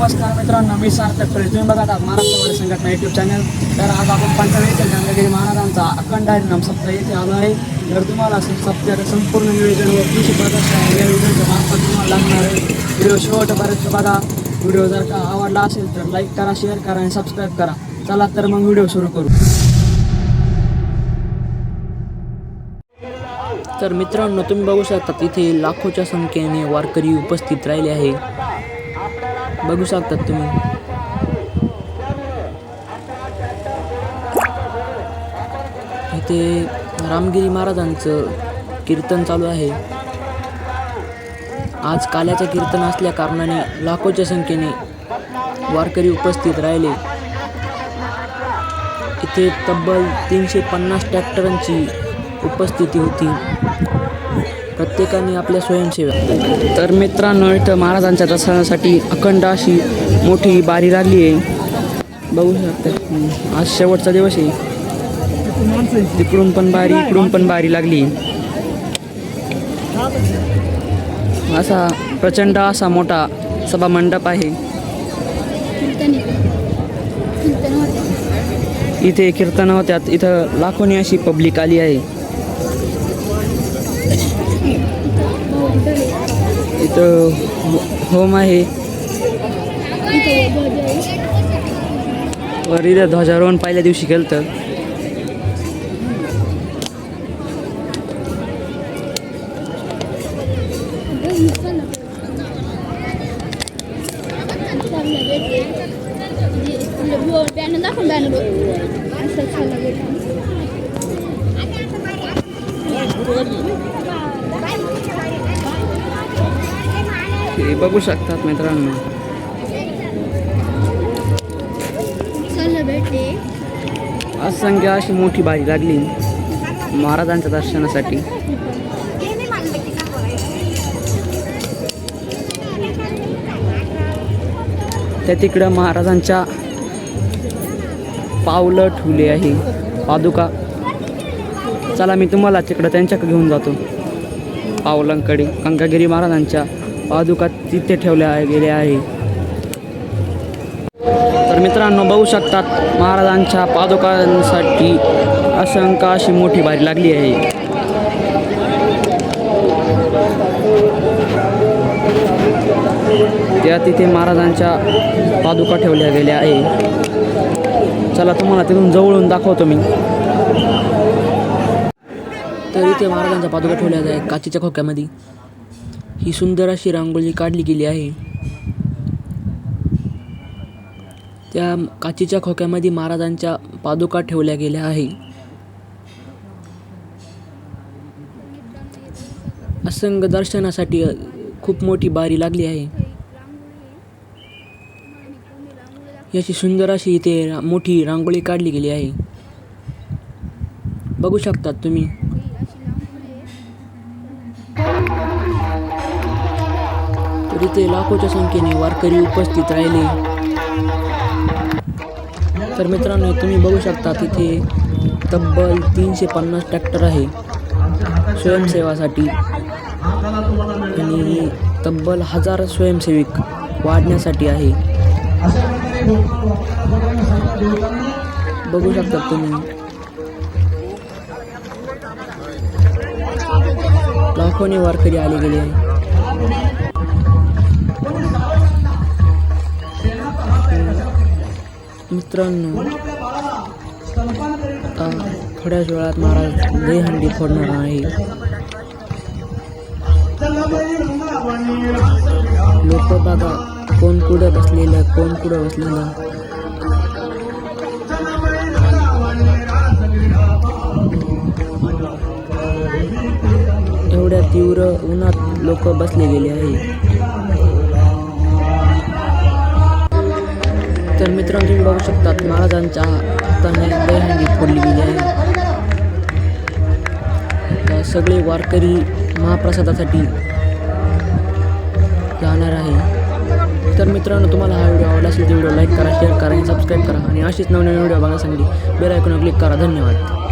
नमस्कार मित्रांनो मी सार्थक कळे तुम्ही बघा आहात महाराष्ट्रवाडी संघटना युट्यूब चॅनल तर आज आपण पंचावन्न येथील गंगागिरी महाराजांचा अखंड नाम सप्ताह येथे आलो आहे. तर तुम्हाला सप्त्याचं संपूर्ण नियोजन व कृषी प्रदर्शन या व्हिडिओच्या मार्फत तुम्हाला लागणार आहे. व्हिडिओ शेवटपर्यंत बघा. व्हिडिओ जर का आवडला असेल तर लाईक करा शेअर करा आणि सबस्क्राईब करा. चला तर मग व्हिडिओ सुरू करू. तर मित्रांनो तुम्ही बघू शकता तिथे लाखोच्या संख्येने वारकरी उपस्थित राहिले आहे बघू शकतात तुम्ही. इथे रामगिरी महाराजांचं कीर्तन चालू आहे. आज काल्याचं कीर्तन असल्या कारणाने लाखोच्या संख्येने वारकरी उपस्थित राहिले. इथे तब्बल तीनशे पन्नास ट्रॅक्टरांची उपस्थिती होती. प्रत्येकाने आपल्या स्वयंसेवा तर मित्रांनो इथं महाराजांच्या दर्शनासाठी अखंड अशी मोठी बारी लागली आहे. बघू शकता. आज शेवटचा दिवस आहे. तिकडून पण बारी इकडून पण बारी लागली. असा प्रचंड असा मोठा सभा मंडप आहे. इथे कीर्तन होत्यात. इथं लाखोनी अशी पब्लिक आली आहे. इथं होम आहे. वर इथं ध्वजारोहण पहिल्या दिवशी केलं तर इथे हे बघू शकतात मित्रांनो. असंख्य अशी मोठी बारी लागली महाराजांच्या दर्शनासाठी. त्या तिकडं महाराजांच्या पावलं ठेवले आहे. पादुका. चला मी तुम्हाला तिकडं त्यांच्याकडे घेऊन जातो. पावलांकडे गंगागिरी महाराजांच्या. पादुका तिथे ठेवल्या गेल्या आहे. तर मित्रांनो बघू शकतात महाराजांच्या पादुकांसाठी असंख्य अशी मोठी बारी लागली आहे. त्या तिथे महाराजांच्या पादुका ठेवल्या गेल्या आहे. चला तुम्हाला तिथून जवळून दाखवतो मी. तर इथे महाराजांच्या पादुका ठेवल्या आहेत काचेच्या खोक्यामध्ये. ही सुंदर अशी रांगोळी काढली गेली आहे. त्या काचीच्या खोक्यामध्ये महाराजांच्या पादुका ठेवल्या गेल्या आहे. असंग दर्शनासाठी खूप मोठी बारी लागली आहे. याची सुंदर अशी इथे रा- मोठी रांगोळी काढली गेली आहे. बघू शकतात तुम्ही. इथे लाखोच्या संख्येने वारकरी उपस्थित राहिले. तर मित्रांनो तुम्ही बघू शकता तिथे तब्बल तीनशे पन्नास ट्रॅक्टर आहे. स्वयंसेवासाठी. आणि तब्बल हजार स्वयंसेविक वाढण्यासाठी आहे. बघू शकता तुम्ही. लाखोने वारकरी आले गेले. आहे मित्रांनो आता थोड्याच वेळात महाराज दहीहंडी फोडणार आहे. लोक बघा कोण कुठं बसलेलं कोण कुठं बसलेलं. एवढ्या तीव्र उन्हात लोक बसले गेले आहे. मित्रांनो तुम्ही बघू शकतात. महाराजांच्या हाताने दहीहंडी फोडली गेली आहे सगळे वारकरी महाप्रसादासाठी जाणार आहे. तर मित्रांनो तुम्हाला हा व्हिडिओ आवडला असेल तर व्हिडिओ लाईक करा शेअर करा आणि सबस्क्राईब करा. आणि अशीच नवनवीन व्हिडिओ बघण्यासाठी बेल आयकॉन क्लिक करा. धन्यवाद.